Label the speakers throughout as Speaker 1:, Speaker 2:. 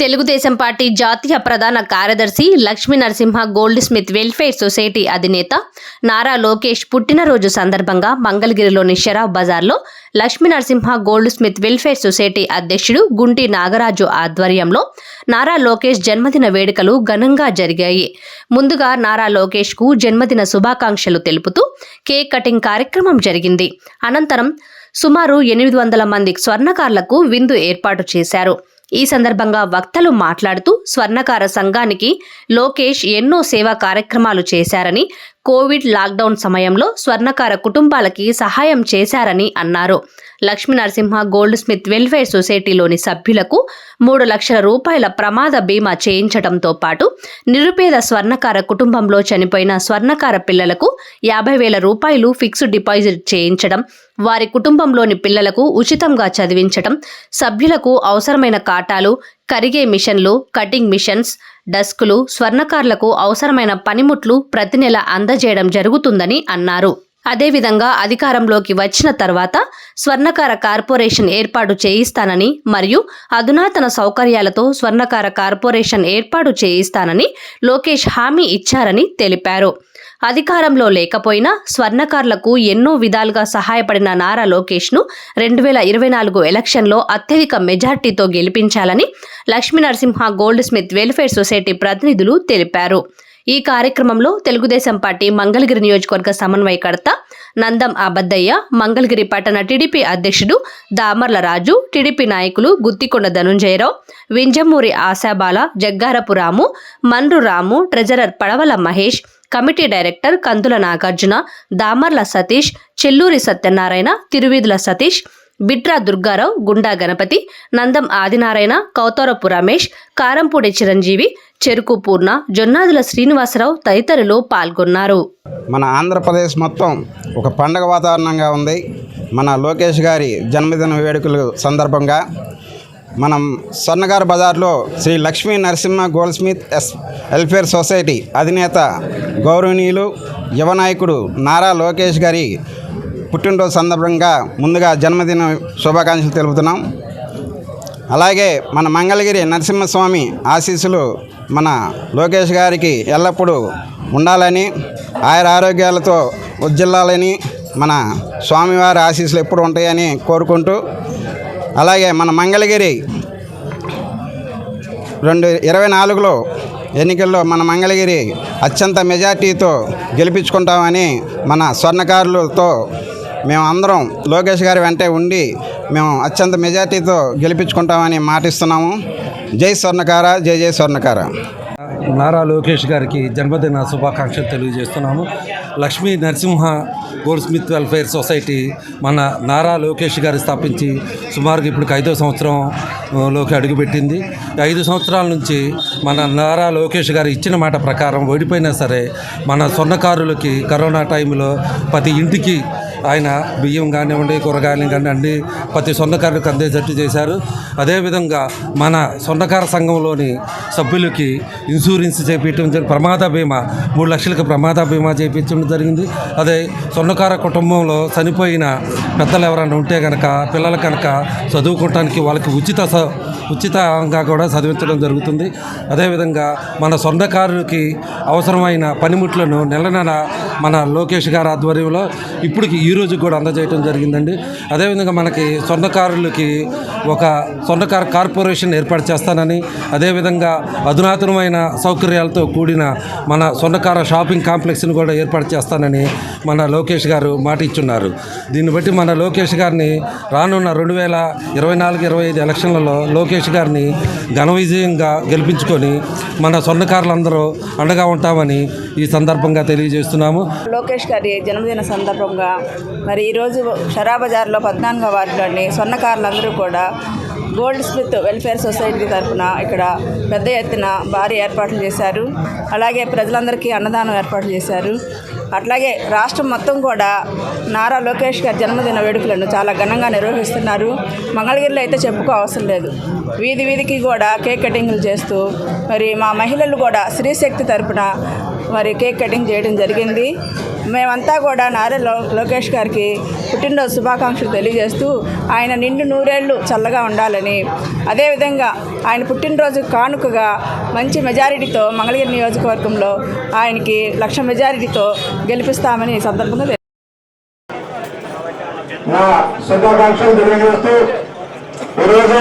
Speaker 1: Telugu Desam party జాతీయ ప్రధాన కార్యదర్శి Lakshmi Narasimha goldsmith welfare society అధినేత నారా లోకేష్ పుట్టినరోజు సందర్భంగా మంగళగిరిలోని షరాబ్ బజార్లో Lakshmi Narasimha goldsmith welfare society అధ్యక్షుడు గుంటి నాగరాజు ఆధ్వర్యంలో నారా లోకేష్ జన్మదిన వేడుకలు ఘనంగా జరిగాయి. ముందుగా నారా లోకేష్కు జన్మదిన శుభాకాంక్షలు తెలుపుతూ కేక్ కటింగ్ కార్యక్రమం జరిగింది. అనంతరం సుమారు ఎనిమిది వందల మంది స్వర్ణకారులకు విందు ఏర్పాటు చేశారు. ఈ సందర్భంగా వక్తలు మాట్లాడుతూ స్వర్ణకార సంఘానికి లోకేష్ ఎన్నో సేవా కార్యక్రమాలు చేశారని కోవిడ్ లాక్డౌన్ సమయంలో స్వర్ణకార కుటుంబాలకి సహాయం చేశారని అన్నారు. Lakshmi Narasimha gold Smith welfare సొసైటీలోని సభ్యులకు మూడు లక్షల రూపాయల ప్రమాద బీమా చేయించడంతో పాటు నిరుపేద స్వర్ణకార కుటుంబంలో చనిపోయిన స్వర్ణకార పిల్లలకు యాభై వేల రూపాయలు ఫిక్స్డ్ డిపాజిట్ చేయించడం వారి కుటుంబంలోని పిల్లలకు ఉచితంగా చదివించడం సభ్యులకు అవసరమైన కాటాలు కరిగే మిషన్లు కటింగ్ మిషన్స్ డస్కులు స్వర్ణకారులకు అవసరమైన పనిముట్లు ప్రతి నెల అందజేయడం జరుగుతుందని అన్నారు. అదేవిధంగా అధికారంలోకి వచ్చిన తర్వాత స్వర్ణకార కార్పొరేషన్ ఏర్పాటు చేయిస్తానని మరియు అధునాతన సౌకర్యాలతో స్వర్ణకార కార్పొరేషన్ ఏర్పాటు చేయిస్తానని లోకేష్ హామీ ఇచ్చారని తెలిపారు. అధికారంలో లేకపోయినా స్వర్ణకారులకు ఎన్నో విధాలుగా సహాయపడిన నారా లోకేష్ను రెండు వేల ఇరవై నాలుగు ఎలక్షన్లో అత్యధిక మెజార్టీతో గెలిపించాలని Lakshmi Narasimha goldsmith welfare society ప్రతినిధులు తెలిపారు. ఈ కార్యక్రమంలో తెలుగుదేశం పార్టీ మంగళగిరి నియోజకవర్గ సమన్వయకర్త నందం అబద్దయ్య మంగళగిరి పట్టణ టీడీపీ అధ్యక్షుడు దామర్ల రాజు టీడీపీ నాయకులు Guttikonda Dhananjaya Rao Vinjamuri Ashabala Jaggarapu Ramu మన్రు Ramu treasurer Padavala Mahesh committee director Kandula Nagarjuna Damarla Satish Chelluri Satyanarayana Tiruveedhula Satish Bitra Durgarao Gunda Ganapathi Nandam Adinarayana Kautharapu Ramesh Karampudi Chiranjeevi చెరుకు పూర్ణ జొన్నాదుల శ్రీనివాసరావు తదితరులు పాల్గొన్నారు.
Speaker 2: మన ఆంధ్రప్రదేశ్ మొత్తం ఒక పండగ వాతావరణంగా ఉంది. మన లోకేష్ గారి జన్మదిన వేడుకల సందర్భంగా మనం స్వర్ణగారు బజార్లో Shri Lakshmi Narasimha goldsmith S welfare society అధినేత గౌరవనీయులు యువ నాయకుడు నారా లోకేష్ గారి పుట్టినరోజు సందర్భంగా ముందుగా జన్మదిన శుభాకాంక్షలు తెలుపుతున్నాం. అలాగే మన మంగళగిరి నరసింహస్వామి ఆశీస్సులు మన లోకేష్ గారికి ఎల్లప్పుడూ ఉండాలని ఆయన ఆరోగ్యాలతో ఉజ్జిల్లాలని మన స్వామివారి ఆశీస్సులు ఎప్పుడు ఉంటాయని కోరుకుంటూ అలాగే మన మంగళగిరి రెండు ఇరవై నాలుగులో ఎన్నికల్లో మన మంగళగిరి అత్యంత మెజార్టీతో గెలిపించుకుంటామని మన స్వర్ణకారులతో మేము అందరం లోకేష్ గారి వెంటే ఉండి మేము అత్యంత మెజార్టీతో గెలిపించుకుంటామని మాటిస్తున్నాము. జై స్వర్ణకార జై జై స్వర్ణకార.
Speaker 3: నారా లోకేష్ గారికి జన్మదిన శుభాకాంక్షలు తెలియజేస్తున్నాము. Lakshmi Narasimha goldsmith welfare society మన నారా లోకేష్ గారు స్థాపించి సుమారుగా ఇప్పుడు ఐదో సంవత్సరంలోకి అడుగుపెట్టింది. ఐదు సంవత్సరాల నుంచి మన నారా లోకేష్ గారు ఇచ్చిన మాట ప్రకారం ఓడిపోయినా సరే మన స్వర్ణకారులకి కరోనా టైంలో ప్రతి ఇంటికి ఆయన బియ్యం కానివ్వండి కూరగాయలు కానివ్వండి ప్రతి సొంతకారులకు అందేటట్టు చేశారు. అదేవిధంగా మన సొంతకార సంఘంలోని సభ్యులకి ఇన్సూరెన్స్ చేపించడం జరిగింది. ప్రమాద బీమా మూడు లక్షలకు ప్రమాద బీమా చేయించడం జరిగింది. అదే సొంతకార కుటుంబంలో చనిపోయిన పెద్దలు ఎవరైనా ఉంటే కనుక పిల్లలు కనుక చదువుకోవటానికి వాళ్ళకి ఉచిత స ఉచితంగా కూడా చదివించడం జరుగుతుంది. అదేవిధంగా మన సొంతకారులకి అవసరమైన పనిముట్లను నెల నెల మన లోకేష్ గారి ఆధ్వర్యంలో ఇప్పటికి ఈ రోజు కూడా అందజేయడం జరిగిందండి. అదేవిధంగా మనకి స్వర్ణకారులకి ఒక స్వర్ణకార కార్పొరేషన్ ఏర్పాటు చేస్తానని అదేవిధంగా అధునాతనమైన సౌకర్యాలతో కూడిన మన స్వర్ణకార షాపింగ్ కాంప్లెక్స్ని కూడా ఏర్పాటు చేస్తానని మన లోకేష్ గారు మాట ఇచ్చున్నారు దీన్ని బట్టి మన లోకేష్ గారిని రానున్న రెండు వేల ఇరవై నాలుగు ఇరవై ఐదు ఎలక్షన్లలో లోకేష్ గారిని ఘన విజయంగా గెలిపించుకొని మన స్వర్ణకారులందరూ అండగా ఉంటామని ఈ సందర్భంగా తెలియజేస్తున్నాము.
Speaker 4: లోకేష్ గారి జన్మదిన సందర్భంగా మరి ఈరోజు షరాబజార్లో పద్నాలుగో వార్డులోని స్వర్ణకారులందరూ కూడా గోల్డ్ స్మిత్ వెల్ఫేర్ సొసైటీ తరఫున ఇక్కడ పెద్ద ఎత్తున భారీ ఏర్పాట్లు చేశారు. అలాగే ప్రజలందరికీ అన్నదానం ఏర్పాట్లు చేశారు. అట్లాగే రాష్ట్రం మొత్తం కూడా నారా లోకేష్ గారి జన్మదిన వేడుకలను చాలా ఘనంగా నిర్వహిస్తున్నారు. మంగళగిరిలో అయితే చెప్పుకో అవసరం లేదు. వీధి వీధికి కూడా కేక్ కటింగ్లు చేస్తూ మరి మా మహిళలు కూడా స్త్రీశక్తి తరపున మరి కేక్ కటింగ్ చేయడం జరిగింది. మేమంతా కూడా నారా లో లోకేష్ గారికి పుట్టినరోజు శుభాకాంక్షలు తెలియజేస్తూ ఆయన నిండు నూరేళ్ళు చల్లగా ఉండాలని అదేవిధంగా ఆయన పుట్టినరోజు కానుకగా మంచి మెజారిటీతో మంగళగిరి నియోజకవర్గంలో ఆయనకి లక్ష మెజారిటీతో గెలిపిస్తామని ఈ సందర్భంగా
Speaker 5: శుభాకాంక్షలు తెలియజేస్తూ ఈరోజు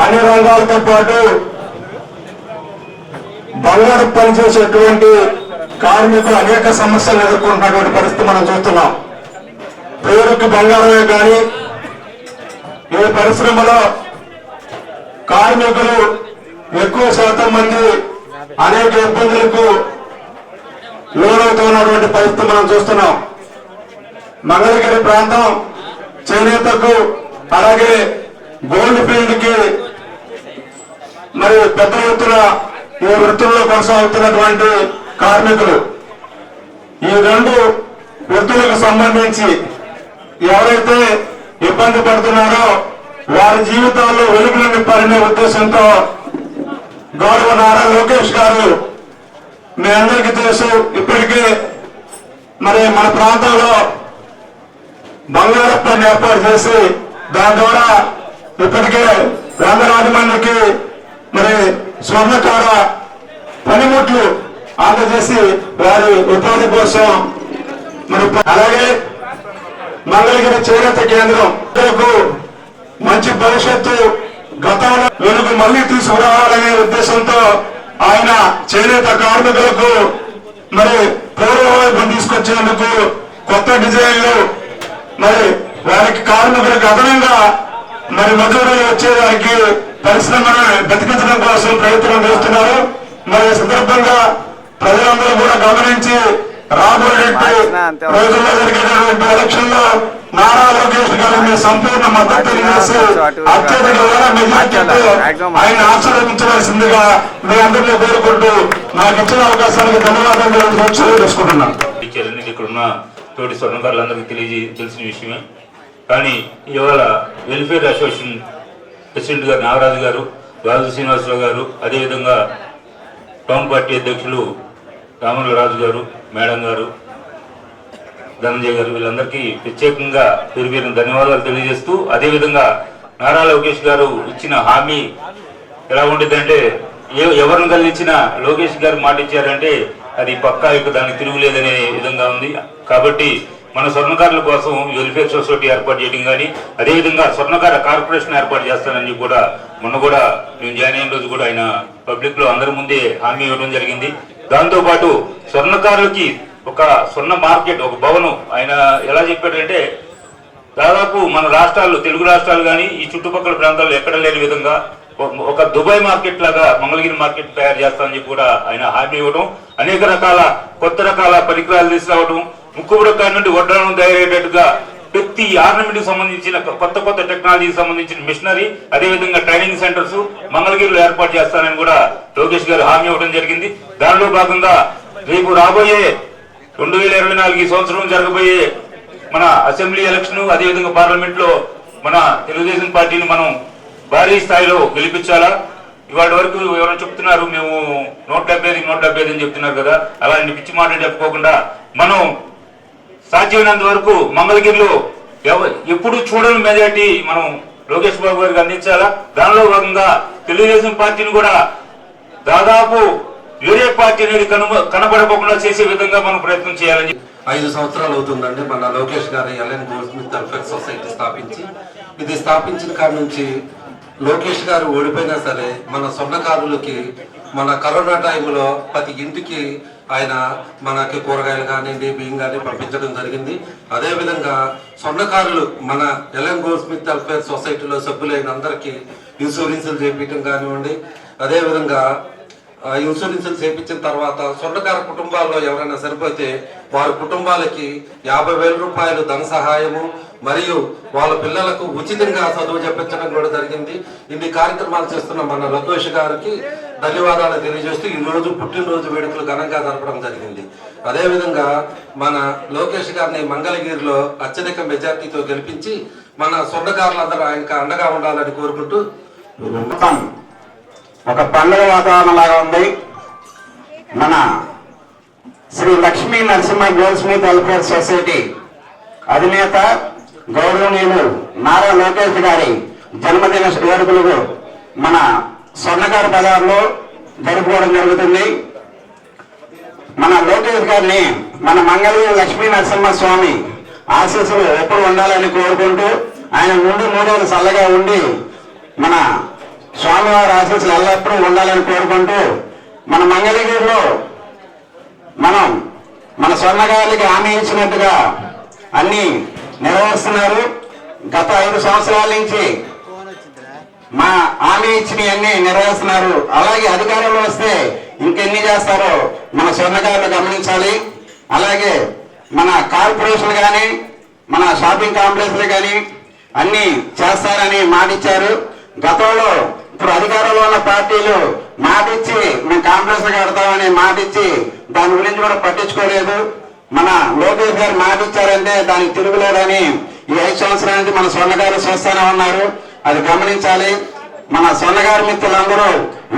Speaker 5: అన్ని రంగాలతో పాటు బంగారు పనిచేసేటువంటి కార్మికులు అనేక సమస్యలు ఎదుర్కొంటున్నటువంటి పరిస్థితి మనం చూస్తున్నాం. పేరుకి బంగారమే కానీ ఈ పరిశ్రమలో కార్మికులు ఎక్కువ శాతం మంది అనేక ఇబ్బందులకు లోనవుతున్నటువంటి పరిస్థితి మనం చూస్తున్నాం. మంగళగిరి ప్రాంతం చేనేతకు అలాగే గోల్డ్ ఫీల్డ్కి మరి పెద్ద ఎత్తున ఈ వృత్తుల్లో కొనసాగుతున్నటువంటి కార్మికులు. ఈ రెండు వృత్తులకు సంబంధించి ఎవరైతే ఇబ్బంది పడుతున్నారో వారి జీవితాల్లో వెలుగులు నింపాలనే ఉద్దేశంతో గౌరవ నారా లోకేష్ గారు మీ అందరికీ తెలుసు ఇప్పటికే మరి మన ప్రాంతంలో బంగారపు ఏర్పాటు చేసి దాని ద్వారా ఇప్పటికే వందలాది మందికి మరి స్వర్ణకార పనిముట్లు అందజేసి వారి ఉపాధి కోసం మన అలాగే మంగళగిరి చేనేత కేంద్రం మంచి భవిష్యత్తు గతంలో వెనుక మళ్ళీ తీసుకురావాలనే ఉద్దేశంతో ఆయన చేనేత కార్మికులకు మరి పూర్వవైపు తీసుకొచ్చేందుకు కొత్త డిజైన్లు మరి వారికి కార్మికులకు అదనంగా మరి మజూరులు వచ్చేదానికి పరిశ్రమను బతికించడం కోసం ప్రయత్నం చేస్తున్నారు మరి సందర్భంగా ప్రజలందరూ కూడా గమనించి రాబోయేటువంటి రోజుల్లో జరిగేటువంటి ఎలక్షన్లో నారా లోకేష్ గారు మీ సంపూర్ణ మద్దతు తెలియజేసి అత్యధిక మెజార్టీతో ఆయన ఆశీర్వదించవలసిందిగా మీ అందరినీ కోరుకుంటూ నాకు ఇచ్చిన అవకాశానికి ధన్యవాదాలు తెలియజేసుకుంటున్నాను
Speaker 6: ఇచ్చారని ఇక్కడ ఉన్న తోటి స్వర్ణకారులందరికీ తెలియజే తెలిసిన విషయమే. కానీ ఇవాళ వెల్ఫేర్ అసోసియేషన్ ప్రెసిడెంట్ గారు నాగరాజు గారు రాజు శ్రీనివాసరావు గారు అదేవిధంగా టౌన్ పార్టీ అధ్యక్షులు రామల రాజు గారు మేడం గారు ధనంజయ గారు వీళ్ళందరికీ ప్రత్యేకంగా పేరు పేరున ధన్యవాదాలు తెలియజేస్తూ అదేవిధంగా నారా లోకేష్ గారు ఇచ్చిన హామీ ఎలా ఉంటుందంటే ఏ ఎవరిని కలిగించిన లోకేష్ గారు మాట ఇచ్చారంటే అది పక్కా ఇక దానికి తిరుగులేదనే విధంగా ఉంది. కాబట్టి మన స్వర్ణకారుల కోసం వెల్ఫేర్ సొసైటీ ఏర్పాటు చేయడం కానీ అదేవిధంగా స్వర్ణకార కార్పొరేషన్ ఏర్పాటు చేస్తానని కూడా మొన్న కూడా మేము జాయిన్ అయిన రోజు కూడా ఆయన పబ్లిక్లో అందరి ముందే హామీ ఇవ్వడం జరిగింది. దాంతోపాటు స్వర్ణకారులకి ఒక స్వర్ణ మార్కెట్ ఒక భవనం ఆయన ఎలా చెప్పాడంటే దాదాపు మన రాష్ట్రాలు తెలుగు రాష్ట్రాలు కానీ ఈ చుట్టుపక్కల ప్రాంతాల్లో ఎక్కడ లేని విధంగా ఒక- ఒక దుబాయ్ మార్కెట్ లాగా మంగళగిరి మార్కెట్ తయారు చేస్తామని చెప్పి కూడా ఆయన హామీ ఇవ్వడం అనేక రకాల కొత్త రకాల పరికరాలు తీసుకురావడం ముక్కుబుడకాయ నుండి వడ్డానం తయారయ్యేటట్టుగా ప్రతి ఆర్నమెంట్ సంబంధించిన కొత్త కొత్త టెక్నాలజీకి సంబంధించిన మిషనరీ అదేవిధంగా ట్రైనింగ్ సెంటర్స్ మంగళగిరిలో ఏర్పాటు చేస్తానని కూడా లోకేష్ గారు హామీ ఇవ్వడం జరిగింది. దానిలో భాగంగా రేపు రాబోయే రెండు వేల ఇరవై నాలుగు ఈ సంవత్సరం జరగబోయే మన అసెంబ్లీ ఎలక్షన్ అదేవిధంగా పార్లమెంట్లో మన తెలుగుదేశం పార్టీని మనం భారీ స్థాయిలో గెలిపించాలా? ఇవాటి వరకు ఎవరైనా చెప్తున్నారు మేము నూట డెబ్బై ఐదు నూట డెబ్బై ఐదు అని చెప్తున్నారు కదా. అలాంటి పిచ్చి మాటలు చెప్పుకోకుండా మనం సాధ్యమైనంత వరకు మంగళగిరిలో ఎప్పుడు చూడని మెజార్టీ మనం లోకేష్ బాబు గారికి అందించాలా? దానిలో భాగంగా తెలుగుదేశం పార్టీని కూడా దాదాపు వేరే పార్టీ అనేది కనుమ కనబడకుండా చేసే విధంగా మనం ప్రయత్నం చేయాలని
Speaker 3: ఐదు సంవత్సరాలు అవుతుందండి. మన Lokesh garu LN goldsmith welfare society స్థాపించి. ఇది స్థాపించిన కాడ నుంచి లోకేష్ గారు ఓడిపోయినా సరే మన సొంతకారులకి మన కరోనా టైంలో ప్రతి ఇంటికి ఆయన మనకి కూరగాయలు కానివ్వండి బియ్యం కానీ పంపించడం జరిగింది. అదేవిధంగా స్వర్ణకారులు మన ఎల్ఎన్ గోల్డ్ స్మిత్ వెల్ఫేర్ సొసైటీలో సభ్యులైన అందరికీ ఇన్సూరెన్సులు చేపించడం కానివ్వండి. అదేవిధంగా ఆ చేపించిన తర్వాత స్వర్ణకార కుటుంబాల్లో ఎవరైనా సరిపోతే వారి కుటుంబాలకి యాభై వేల రూపాయలు ధన సహాయము మరియు వాళ్ళ పిల్లలకు ఉచితంగా చదువు చెప్పించడం కూడా జరిగింది. ఇన్ని కార్యక్రమాలు చేస్తున్న మన లోకేష్ గారికి ధన్యవాదాలు తెలియజేస్తూ ఈ రోజు పుట్టినరోజు వేడుకలు ఘనంగా జరపడం జరిగింది. అదేవిధంగా మన లోకేష్ గారిని మంగళగిరిలో అత్యధిక మెజార్టీతో గెలిపించి మన సొంతకారులందరూ ఆయనకు అండగా ఉండాలని కోరుకుంటూ
Speaker 5: మొత్తం ఒక పండుగ వాతావరణం లాగా ఉంది.
Speaker 2: మన Shri Lakshmi Narasimha goldsmith welfare society అధినేత గౌరవనీయులు నారా లోకేష్ గారి జన్మదిన వేడుకలకు మన సన్నకారు బజార్లో జరుపుకోవడం జరుగుతుంది. మన లోకేష్ గారిని మన మంగళగిరి లక్ష్మీ నరసింహ స్వామి ఆశీస్సులు ఎప్పుడు ఉండాలని కోరుకుంటూ ఆయన ముందు మూడేళ్ళు చల్లగా ఉండి మన స్వామివారి ఆశీస్సులు ఎల్లప్పుడూ ఉండాలని కోరుకుంటూ మన మంగళగిరిలో మనం మన స్వర్ణగారికి హామీ ఇచ్చినట్టుగా అన్ని నెరవేరుస్తున్నారు. గత ఐదు సంవత్సరాల నుంచి మా హామీ ఇచ్చినవన్నీ నెరవేరుస్తున్నారు. అలాగే అధికారంలో వస్తే ఇంకెన్ని చేస్తారో మన స్వర్ణకారులు గమనించాలి. అలాగే మన కార్పొరేషన్ కానీ మన షాపింగ్ కాంప్లెక్స్లు కానీ అన్ని చేస్తారని మాటిచ్చారు గతంలో ఇప్పుడు అధికారంలో ఉన్న పార్టీలు మాటిచ్చి మేము కాంప్లెక్స్ కడతామని మాటిచ్చి దాని గురించి కూడా పట్టించుకోలేదు. మన లోకేష్ గారు మాటిచ్చారంటే దానికి తిరుగులేదని ఈ ఐదు సంవత్సరాల నుంచి మన స్వర్ణకారులు చూస్తూనే ఉన్నారు అది గమనించాలి. మన సొన్నగారి మిత్రులందరూ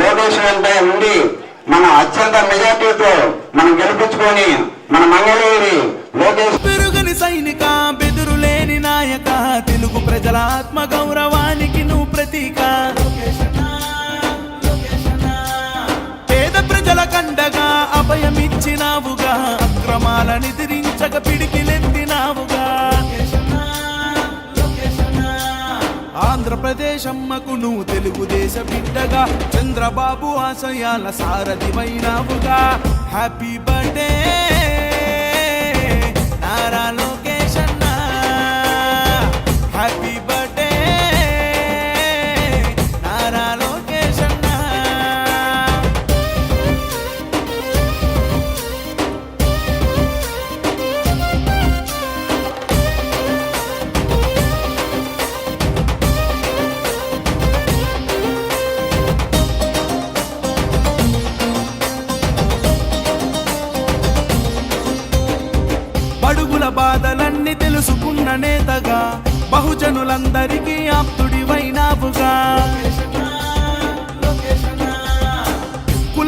Speaker 2: లోకేష్ వెంటే ఉండి మన అత్యంత మెజార్టీతో మనం గెలిపించుకొని మన మంగళగిరి లోకేష్
Speaker 7: పెరుగని సైనిక బెదురులేని నాయక తెలుగు ప్రజల ఆత్మ గౌరవానికి నువ్వు ప్రతీక. పేద ప్రజల కండగా అభయమిచ్చినావుగా అక్రమాలని దిరించక పిడికిలే ఆంధ్రప్రదేశ్ నువ్వు తెలుగుదేశ బిడ్డగా. చంద్రబాబు ఆశయాల సారథివైనవుగా. హ్యాపీ బర్త్డే నారాలో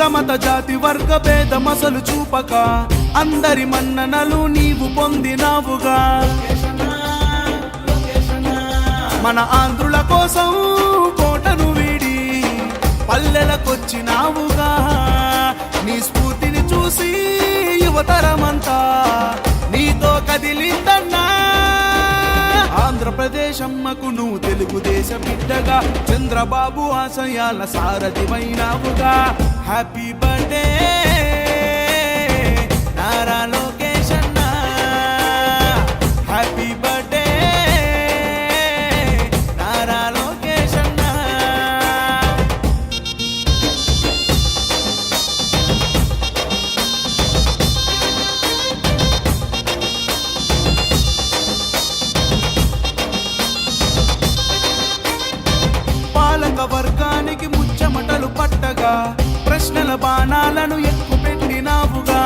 Speaker 7: కులమత జాతి వర్గ భేదమసలు చూపక అందరి మన్ననలు నీవు పొందినావుగా. మన ఆంధ్రుల కోసం కోటను వీడి పల్లెలకొచ్చినావుగా. నీ స్ఫూర్తిని చూసి యువతరమంతా నీతో కదిలిందన్నా. ఆంధ్రప్రదేశ్ అమ్మకు నువ్వు తెలుగుదేశ బిడ్డగా చంద్రబాబు ఆశయాల సారథివైనావుగా. హ్యాపీ బర్త్డే ప్రశ్నల బాణాలను ఎక్కువ ఎక్కుపెట్టినావుగా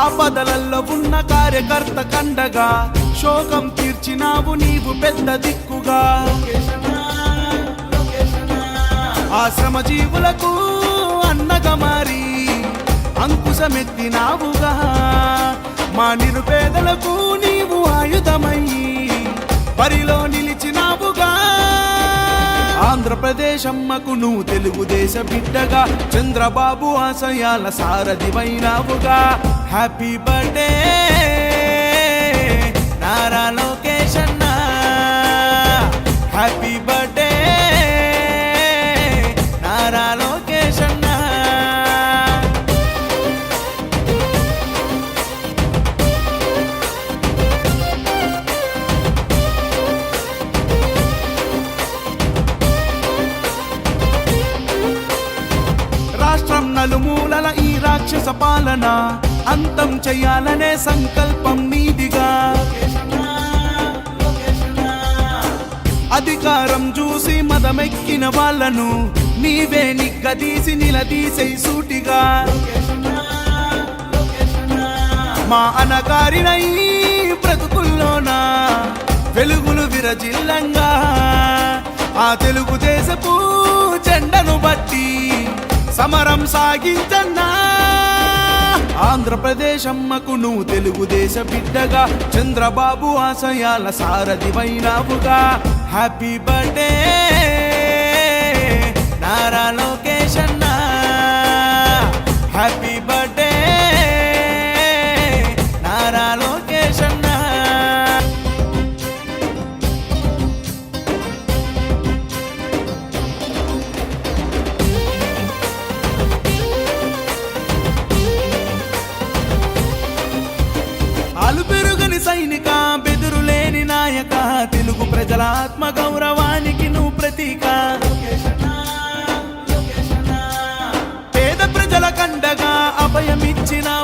Speaker 7: ఆపదలలో ఉన్న కార్యకర్త కండగా శోకం తీర్చినావు నీవు పెద్ద దిక్కుగా. ఆశ్రమ జీవులకు అన్నగా మారి అంకుశమెత్తినావుగా. మా నిరుపేదలకు నీవు ఆయుధమయ్యి పరిలోని ఆంధ్రప్రదేశ్ అమ్మకు నువ్వు తెలుగుదేశ బిడ్డగా. చంద్రబాబు ఆశయాల సారథివైనావుగా. హ్యాపీ బర్త్డే నారా లోకేష్ అన్న. హ్యాపీ బర్త్డే నలుమూలల ఈ రాక్షస పాలన. అంతం చేయాలనే సంకల్పం నీదిగా అధికారం చూసి మదమెక్కిన వాళ్ళను నీవే నిగ్గదీసి నిలదీసే సూటిగా. మా అనగారినై బ్రతుకుల్లోన వెలుగులు విరజిల్లంగా. ఆ తెలుగుదేశపు జెండను బట్టి సమరం సాగించన్నా. ఆంధ్రప్రదేశ్ అమ్మకు నువ్వు తెలుగుదేశ బిడ్డగా చంద్రబాబు ఆశయాల సారథివైనావుగా. హ్యాపీ బర్త్డే నారా లోకేష్ అన్నా హ్యాపీ పేద ప్రజల కండగా అభయమిచ్చినావుగా